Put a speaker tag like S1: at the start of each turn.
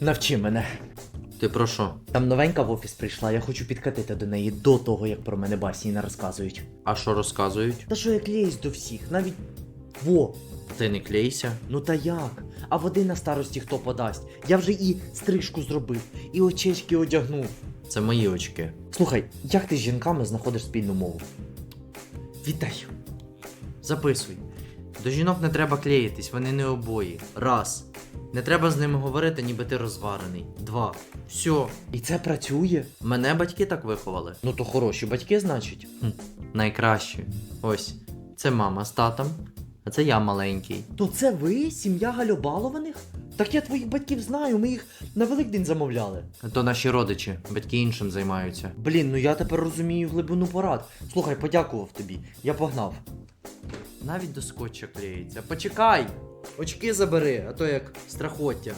S1: Навчи мене.
S2: Ти про що?
S1: Там новенька в офіс прийшла, я хочу підкатити до неї до того, як про мене басні не розказують.
S2: А що розказують?
S1: Та що я клеюсь до всіх, навіть. Во!
S2: Ти не клейся.
S1: Ну та як? А води на старості хто подасть? Я вже і стрижку зробив, і очечки одягнув.
S2: Це мої очки.
S1: Слухай, як ти з жінками знаходиш спільну мову?
S2: Вітаю. Записуй. До жінок не треба клеїтись, вони не обої. Раз. Не треба з ними говорити, ніби ти розварений. Два. Все.
S1: І це працює?
S2: Мене батьки так виховали.
S1: Ну то хороші батьки, значить.
S2: Хм, найкращі. Ось. Це мама з татом, а це я маленький.
S1: То це ви, сім'я Гальобалованих? Так я твоїх батьків знаю, ми їх на Великдень замовляли.
S2: То наші родичі, батьки іншим займаються.
S1: Блін, ну я тепер розумію глибину порад. Слухай, подякував тобі. Я погнав.
S2: Навіть до скотча клеїться. Почекай! Очки забери, а то як страхоття.